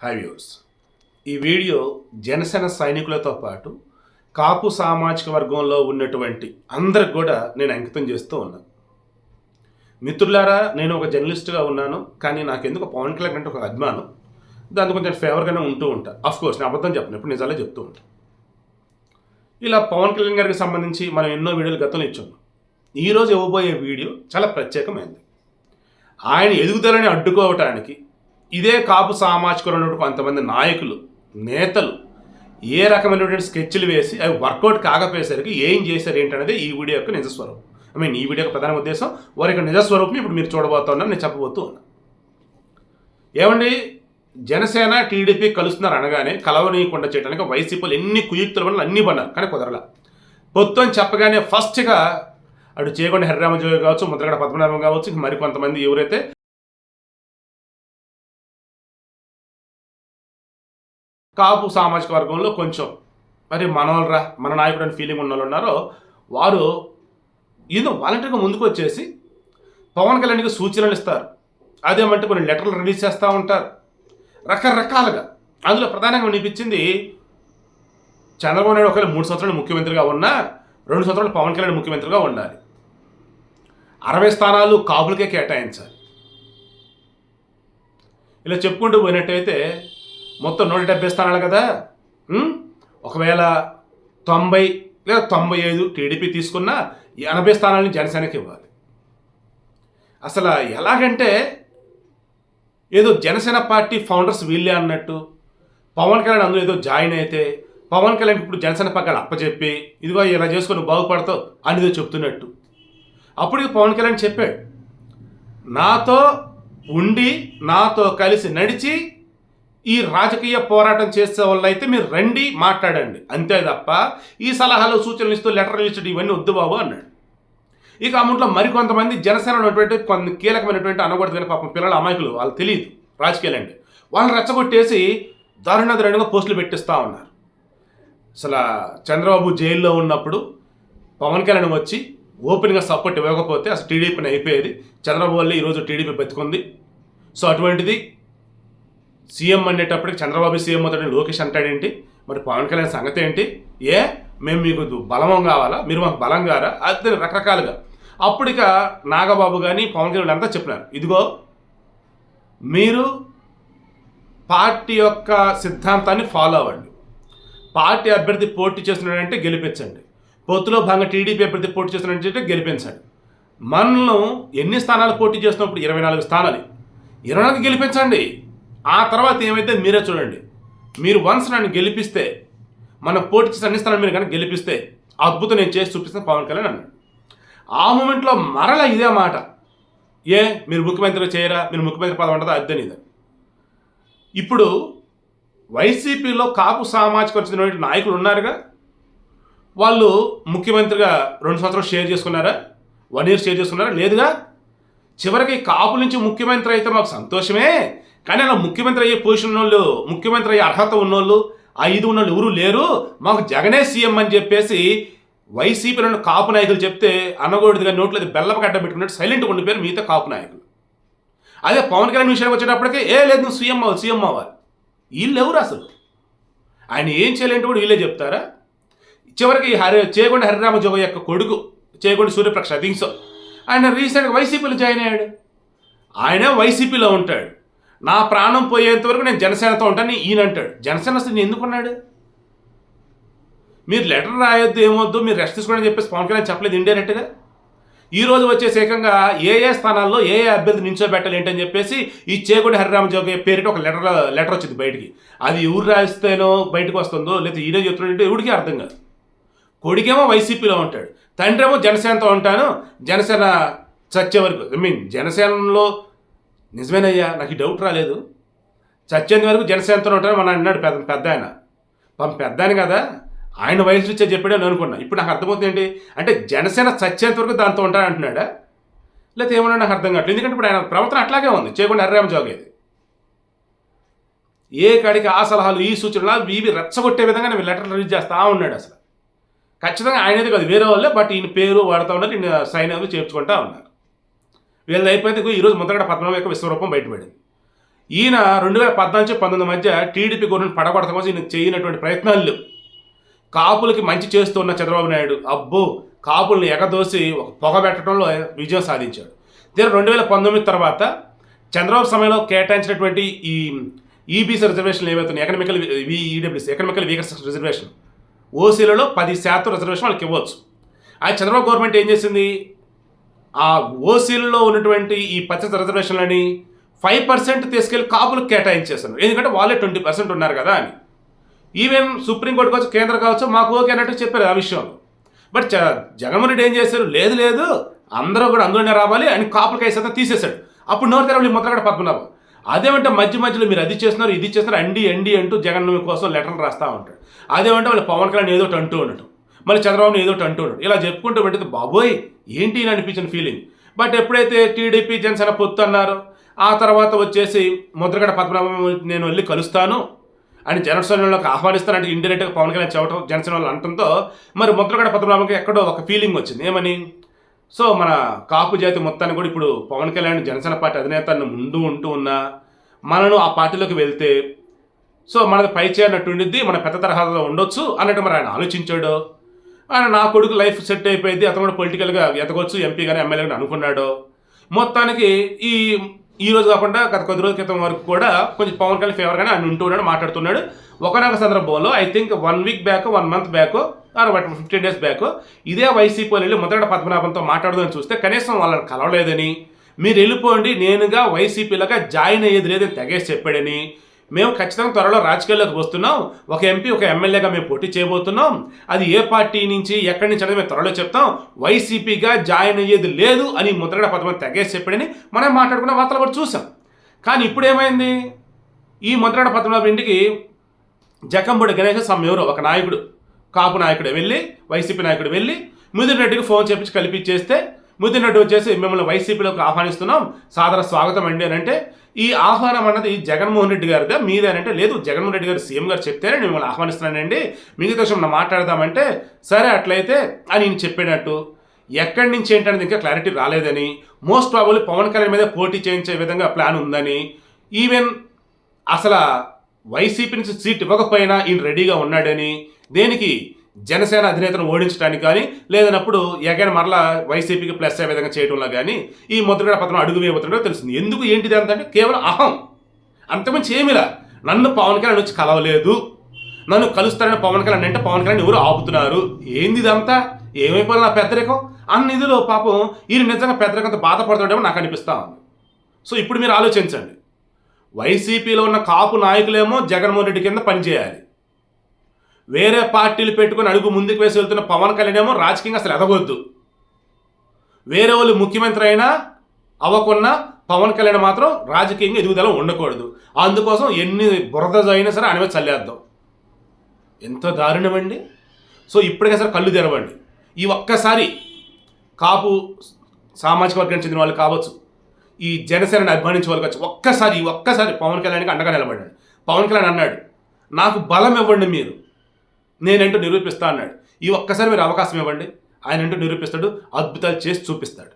Hi viewers ఈ video Janasena సైనికులతో పాటు కాపు సామాజిక వర్గంలో ఉన్నటువంటి అందరికి కూడా నేను అంకితం చేస్తూ ఉన్నాను. మిత్రులారా నేను ఒక జర్నలిస్ట్గా ఉన్నాను కానీ నాకెందుకు పవన్ కళ్యాణ్ అంటే ఒక అభిమానం? దాంతో కొంచెం ఫేవర్గానే ఉంటూ ఉంటా. అఫ్ కోర్స్ నేను అబద్ధం చెప్పను ఇప్పుడు నిజాలే చెప్తూ ఉంటాను ఇలా పవన్ కళ్యాణ్ గారికి సంబంధించి మనం ఎన్నో వీడియోలు గతంలో ఇచ్చాము. ఈరోజు ఇవ్వబోయే వీడియో చాలా ప్రత్యేకమైనది ఆయన ఎదుగుదలని అడ్డుకోవటానికి ఇదే కాపు సామాజిక కొంతమంది నాయకులు నేతలు ఏ రకమైనటువంటి స్కెచ్లు వేసి అవి వర్కౌట్ కాకపోయేసరికి ఏం చేశారు ఏంటనేది ఈ వీడియో యొక్క నిజస్వరూపం. ఐ మీన్ ఈ వీడియో యొక్క ప్రధాన ఉద్దేశం వారి యొక్క నిజస్వరూపం ఇప్పుడు మీరు చూడబోతున్నారు నేను చెప్పబోతూ ఉన్నా. ఏమండి? జనసేన టీడీపీ కలుస్తున్నారు అనగానే కలవనీయకుండా చేయడానికి వైసీపీలు ఎన్ని కుయుక్తుల వల్ల అన్ని పన్నారు కానీ కుదరలా. పొత్తు అని చెప్పగానే ఫస్ట్గా అటు చేయకుండా హరిరామజోగి కావచ్చు ముద్రగడ పద్మనాభం కావచ్చు ఇంక మరికొంతమంది ఎవరైతే కాపు సామాజిక వర్గంలో కొంచెం. మరి మనోళ్ళరా మన నాయకుడు అని ఫీలింగ్ ఉన్న వాళ్ళు ఉన్నారో వారు ఏదో వాలంటీర్గా ముందుకు వచ్చేసి పవన్ కళ్యాణ్కి సూచనలు ఇస్తారు. అదేమంటే కొన్ని లెటర్లు రిలీజ్ చేస్తూ ఉంటారు. రకరకాలుగా. అందులో ప్రధానంగా వినిపించింది చంద్రబాబు నాయుడు ఒకవేళ మూడు సంవత్సరాలు ముఖ్యమంత్రిగా ఉన్నా రెండు సంవత్సరాలు పవన్ కళ్యాణ్ ముఖ్యమంత్రిగా ఉండాలి. అరవై స్థానాలు కాపులకే కేటాయించాలి. ఇలా చెప్పుకుంటూ పోయినట్టయితే మొత్తం నూట డెబ్బై స్థానాలు కదా? ఒకవేళ తొంభై లేదా తొంభై ఐదు టీడీపీ తీసుకున్నా ఎనభై స్థానాలని జనసేనకి ఇవ్వాలి. అసలు ఎలాగంటే ఏదో జనసేన పార్టీ ఫౌండర్స్ వీళ్ళే అన్నట్టు పవన్ కళ్యాణ్ అందులో ఏదో జాయిన్ అయితే పవన్ కళ్యాణ్ ఇప్పుడు జనసేన పక్కన అప్పచెప్పి ఇదిగో ఇలా చేసుకొని బాగుపడతావు అనేది చెప్తున్నట్టు. అప్పుడు పవన్ కళ్యాణ్ చెప్పాడు నాతో ఉండి నాతో కలిసి నడిచి ఈ రాజకీయ పోరాటం చేసే వాళ్ళు అయితే మీరు రండి మాట్లాడండి. అంతే తప్ప ఈ సలహాలు సూచనలు ఇస్తూ లెటర్లు ఇచ్చడం ఇవన్నీ వద్దు బాబు అన్నాడు. ఇక అమౌంట్లో మరికొంతమంది జనసేన ఉన్నటువంటి కొన్ని కీలకమైనటువంటి అనకూడదు పాపం పిల్లల అమాయకులు వాళ్ళు తెలియదు రాజకీయాలు అండి వాళ్ళని రెచ్చగొట్టేసి దారుణ దారుణంగా పోస్టులు పెట్టిస్తూ ఉన్నారు. అసలు చంద్రబాబు జైల్లో ఉన్నప్పుడు పవన్ కళ్యాణ్ వచ్చి ఓపెన్గా సపోర్ట్ ఇవ్వకపోతే అసలు టీడీపీని అయిపోయేది. చంద్రబాబు వల్ల ఈరోజు టీడీపీ బతుకుంది. సో అటువంటిది సీఎం అనేటప్పటికి చంద్రబాబు సీఎం అవుతాడని లోకేష్ అంటాడేంటి? మరి పవన్ కళ్యాణ్ సంగతి ఏంటి? ఏ? మేము మీకు బలం కావాలా? మీరు మాకు బలం కారా అది రకరకాలుగా. అప్పటిక నాగబాబు కానీ పవన్ కళ్యాణ్ అంతా చెప్పినారు. ఇదిగో మీరు పార్టీ యొక్క సిద్ధాంతాన్ని ఫాలో అవ్వండి. పార్టీ అభ్యర్థి పోటీ చేస్తున్నాడంటే గెలిపించండి. పొత్తులో భాగంగా టీడీపీ అభ్యర్థి పోటీ చేస్తున్నాడంటే గెలిపించండి. మనల్ని ఎన్ని స్థానాలు పోటీ చేస్తున్నప్పుడు? ఇరవై నాలుగు స్థానాలు. ఇరవై నాలుగు గెలిపించండి. ఆ తర్వాత ఏమైతే మీరే చూడండి. మీరు వన్స్ నన్ను గెలిపిస్తే మన పోటీ సన్నిస్తాను మీరు కనుక గెలిపిస్తే అద్భుతం నేను చేసి చూపిస్తాను పవన్ కళ్యాణ్ అన్నాడు. ఆ మూమెంట్లో మరల ఇదే మాట. ఏ మీరు ముఖ్యమంత్రి చేయరా? మీరు ముఖ్యమంత్రి పదం ఉంటుందా? అర్థం ఇది ఇప్పుడు వైసీపీలో కాపు సామాజిక చెందిన నాయకులు ఉన్నారుగా? వాళ్ళు ముఖ్యమంత్రిగా రెండు సంవత్సరాలు షేర్ చేసుకున్నారా? వన్ ఇయర్ షేర్ చేసుకున్నారా? లేదుగా? చివరికి కాపు నుంచి ముఖ్యమంత్రి అయితే మాకు సంతోషమే. కానీ అలా ముఖ్యమంత్రి అయ్యే పొజిషన్ ఉన్నోళ్ళు ముఖ్యమంత్రి అయ్యే అర్హత ఉన్నోళ్ళు ఐదు ఉన్నోళ్ళు ఎవరు లేరు. మాకు జగనే సీఎం అని చెప్పేసి వైసీపీలో కాపు నాయకులు చెప్తే అన్నగోడిదిగా నోట్లో బెల్లప గడ్డ పెట్టుకున్నట్టు సైలెంట్గా ఉండిపోయారు మిగతా కాపు నాయకులు. అదే పవన్ కళ్యాణ్ విషయానికి వచ్చేటప్పటికే ఏ లేదు నువ్వు సీఎం అవ్వాలి సీఎం అవ్వాలి. వీళ్ళు ఎవరు అసలు? ఆయన ఏం చేయలేంటి కూడా వీళ్ళే చెప్తారా? చివరికి హరి చేగొండ హరిరామ జోగ యొక్క కొడుకు చేగొండ సూర్యప్రకాష్ ఐ సో ఆయన రీసెంట్గా వైసీపీలో జాయిన్ అయ్యాడు. ఆయన వైసీపీలో ఉంటాడు. నా ప్రాణం పోయేంత వరకు నేను జనసేనతో ఉంటాను ఈయన అంటాడు. జనసేన అసలు ఎందుకున్నాడు మీరు లెటర్ రాయొద్దు ఏమొద్దు మీరు రెస్ట్ తీసుకోండి చెప్పేసి పవన్ కళ్యాణ్ చెప్పలేదు ఇండైరెక్ట్గా ఈ రోజు వచ్చేసి ఏకంగా ఏ ఏ స్థానాల్లో ఏ ఏ అభ్యర్థి నించోబెట్టాలి ఏంటని చెప్పేసి ఈ చేగుడి హరిరామ జోగి పేరిట ఒక లెటర్ లెటర్ వచ్చింది బయటికి. అది ఎవరు రాస్తేనో బయటకు వస్తుందో లేదా ఈయన చెప్తున్నాడంటే ఎవరికి అర్థం కాదు. కొడుకేమో వైసీపీలో ఉంటాడు. తండ్రి ఏమో జనసేనతో ఉంటాను. జనసేన చచ్చే వరకు ఐ మీన్ జనసేనలో నిజమేనయ్యా నాకు ఈ డౌట్ రాలేదు. చచ్చేంత వరకు జనసేనతో ఉంటాను మన అన్నాడు పెద్ద పెద్ద ఆయన. పాపం పెద్ద ఆయన కదా. ఆయన వయసు వచ్చే చెప్పాడు అని అనుకున్నా. ఇప్పుడు నాకు అర్థమవుతుంది ఏంటి? అంటే జనసేన చచ్చేంత వరకు దాంతో ఉంటాను అంటున్నాడా? లేకపోతే ఏమన్నా నాకు అర్థం కావట్లేదు. ఎందుకంటే ఇప్పుడు ఆయన ప్రవర్తన అట్లాగే ఉంది. చేయకుండా అర్రామ జోగేది ఏ కాడికి ఆ సలహాలు ఈ సూచనలు ఇవి రెచ్చగొట్టే విధంగా నేను లెటర్ రిలీజ్ చేస్తా ఉన్నాడు అసలు. ఖచ్చితంగా ఆయనది కాదు వేరే వాళ్ళే బట్ ఈయన పేరు వాడుతూ ఉన్నారు ఈయన సైన్ అవి చేర్చుకుంటా ఉన్నారు. వీళ్ళది అయిపోయింది ఈరోజు ముద్రగడ పద్మనాభం యొక్క విశ్వరూపం బయటపడింది ఈయన రెండు వేల పద్నాలుగు పంతొమ్మిది మధ్య టీడీపీ గవర్నమెంట్ పడగొడతాం కోసం ఈయన చేయనటువంటి ప్రయత్నాలు లేవు. కాపులకి మంచి చేస్తున్న చంద్రబాబు నాయుడు అబ్బో కాపుల్ని ఎగదోసి ఒక పొగ పెట్టడంలో విజయం సాధించాడు. దీని రెండు వేల పంతొమ్మిది తర్వాత చంద్రబాబు సమయంలో కేటాయించినటువంటి ఈ ఈబీసీ రిజర్వేషన్లు ఏవైతున్నాయి economical EWC economical weaker reservation ఓసీలలో పది శాతం రిజర్వేషన్ వాళ్ళకి ఇవ్వచ్చు. అది చంద్రబాబు గవర్నమెంట్ ఏం చేసింది? ఆ ఓసీలలో ఉన్నటువంటి ఈ పచ్చ రిజర్వేషన్లని ఫైవ్ పర్సెంట్ తీసుకెళ్ళి కాపులకు కేటాయించేస్తాను ఎందుకంటే వాళ్ళే ట్వంటీ పర్సెంట్ ఉన్నారు కదా అని. ఈవెన్ సుప్రీంకోర్టు కావచ్చు కేంద్రం కావచ్చు మాకు ఓకే అన్నట్టు చెప్పారు ఆ విషయంలో. బట్ జ- జగన్మోహన్ రెడ్డి ఏం చేశారు? లేదు లేదు అందరూ కూడా అందులోనే రావాలి అని కాపులకు అయితే తీసేశాడు. అప్పుడు నోరు తెరవలి ముద్రగడ పద్మనాభం అదేమంటే మధ్య మధ్యలో మీరు అది చేస్తున్నారు ఇది చేస్తున్నారు అండి అండి అంటూ జగన్ కోసం లెటర్లు రాస్తూ ఉంటాడు. అదేమంటే వాళ్ళు పవన్ కళ్యాణ్ ఏదో ఒకటి అంటూ ఉండటం. మళ్ళీ చంద్రబాబు ఏదో అంటున్నాడు. ఇలా చెప్పుకుంటూ పెట్టింది బాబోయ్ ఏంటి అని అనిపించిన ఫీలింగ్ బట్ ఎప్పుడైతే టీడీపీ జనసేన పొత్తు అన్నారు ఆ తర్వాత వచ్చేసి ముద్రగడ పద్మనాభం నేను వెళ్ళి కలుస్తాను అని జనసేనలోకి ఆహ్వానిస్తానంటే ఇండైరెక్ట్గా పవన్ కళ్యాణ్ చెప్పడం జనసేన వాళ్ళు అనటంతో మరి ముద్రగడ పద్మనాభంకి ఎక్కడో ఒక ఫీలింగ్ వచ్చింది. ఏమని? సో మన కాపు జాతి మొత్తాన్ని కూడా ఇప్పుడు పవన్ కళ్యాణ్ జనసేన పార్టీ అధినేతను ముందు ఉంటూ ఉన్నా మనను ఆ పార్టీలోకి వెళ్తే సో మనది పైచేయనట్టు ఉండిద్ది మన పెద్ద తరహాలో ఉండొచ్చు అన్నట్టు మరి ఆయన ఆలోచించాడు. ఆయన నా కొడుకు లైఫ్ సెట్ అయిపోయింది. అతను కూడా పొలిటికల్గా ఎతకొచ్చు ఎంపీ కానీ ఎమ్మెల్యే అనుకున్నాడు. మొత్తానికి ఈ ఈ రోజు కాకుండా గత కొద్ది రోజుల క్రితం వరకు కూడా కొంచెం పవన్ కళ్యాణ్ ఫేవర్గానే ఆయన ఉంటున్నాడు మాట్లాడుతున్నాడు. ఒకనొక సందర్భంలో I think one week back one month back or fifteen days back ఇదే వైసీపీ వెళ్ళి మొదట పద్మనాభంతో మాట్లాడదని చూస్తే కనీసం వాళ్ళని కలవలేదని మీరు వెళ్ళిపోండి నేనుగా వైసీపీలోగా జాయిన్ అయ్యేది లేదని తెగేసి చెప్పాడని మేము ఖచ్చితంగా త్వరలో రాజకీయాల్లోకి వస్తున్నాం. ఒక ఎంపీ ఒక ఎమ్మెల్యేగా మేము పోటీ చేయబోతున్నాం. అది ఏ పార్టీ నుంచి ఎక్కడి నుంచి అనేది మేము త్వరలో చెప్తాం. వైసీపీగా జాయిన్ అయ్యేది లేదు అని ముద్రగడ పద్మనాభం తెగేసి చెప్పాడని మనం మాట్లాడుకున్న వార్తలు కూడా చూసాం. కానీ ఇప్పుడు ఏమైంది? ఈ ముద్రగడ పద్మనాభం ఇంటికి జకంబుడి గణేష్ సమ్ ఎవరో ఒక నాయకుడు కాపు నాయకుడు వెళ్ళి వైసీపీ నాయకుడు వెళ్ళి ముదిరెడ్డికి ఫోన్ చేపించి కల్పించేస్తే ముదిరి రెడ్డి వచ్చేసి మిమ్మల్ని వైసీపీలోకి ఆహ్వానిస్తున్నాం. సాదర స్వాగతం అండి అని అంటే ఈ ఆహ్వానం అన్నది జగన్మోహన్ రెడ్డి గారిదా. మీదేనంటే లేదు జగన్మోహన్ రెడ్డి గారు సీఎం గారు చెప్తేనే నేను మిమ్మల్ని ఆహ్వానిస్తున్నానండి. మిగతా విషయం మాట్లాడదామంటే సరే అట్లయితే అని నేను చెప్పేటట్టు ఎక్కడి నుంచి ఏంటనేది ఇంకా క్లారిటీ రాలేదని మోస్ట్ ప్రాబుల్ పవన్ కళ్యాణ్ మీద పోటీ చేయించే విధంగా ప్లాన్ ఉందని ఈవెన్ అసలు వైసీపీ నుంచి సీట్ ఇవ్వకపోయినా ఈయన రెడీగా ఉన్నాడని దేనికి జనసేన అధినేతను ఓడించడానికి కానీ లేదన్నప్పుడు ఎగైన్ మరలా వైసీపీకి ప్లస్ అయ్యే విధంగా చేయడంలో కానీ ఈ ముద్రగడ పత్రం అడుగు వేయబోతుండో తెలుస్తుంది. ఎందుకు ఏంటిది అంత అంటే కేవలం అహం. అంతమంచి ఏమిలా నన్ను పవన్ కళ్యాణ్ వచ్చి కలవలేదు. నన్ను కలుస్తారని పవన్ కళ్యాణ్ అంటే పవన్ కళ్యాణ్ ఎవరు ఆపుతున్నారు? ఏంది ఇదంతా? ఏమైపోయిన నా పెద్దరికం? అన్న ఇదిలో పాపం ఈయన నిజంగా పెద్దరికంత బాధపడుతుండేమో నాకు అనిపిస్తా ఉంది. సో ఇప్పుడు మీరు ఆలోచించండి. వైసీపీలో ఉన్న కాపు నాయకులేమో జగన్మోహన్ రెడ్డి కింద పనిచేయాలి. వేరే పార్టీలు పెట్టుకొని అడుగు ముందుకు వేసి వెళ్తున్న పవన్ కళ్యాణ్ ఏమో రాజకీయంగా అసలు ఎదగొద్దు. వేరే వాళ్ళు ముఖ్యమంత్రి అయినా అవ్వకున్నా పవన్ కళ్యాణ్ మాత్రం రాజకీయంగా ఎదుగుదల ఉండకూడదు. అందుకోసం ఎన్ని బురద అయినా సరే ఆయన చల్లేద్దాం. ఎంతో దారుణమండి. సో ఇప్పటికే సరే కళ్ళు తెరవండి. ఈ ఒక్కసారి కాపు సామాజిక వర్గానికి చెందిన వాళ్ళు కావచ్చు ఈ జనసేనని అభిమానించే వాళ్ళు కావచ్చు ఒక్కసారి ఈ ఒక్కసారి పవన్ కళ్యాణ్కి అండగా నిలబడ్డాడు పవన్ కళ్యాణ్ అన్నాడు నాకు బలం ఇవ్వండి మీరు. నేనంటూ నిరూపిస్తా అన్నాడు. ఈ ఒక్కసారి మీరు అవకాశం ఇవ్వండి. ఆయన అంటూ నిరూపిస్తాడు అద్భుతాలు చేసి చూపిస్తాడు.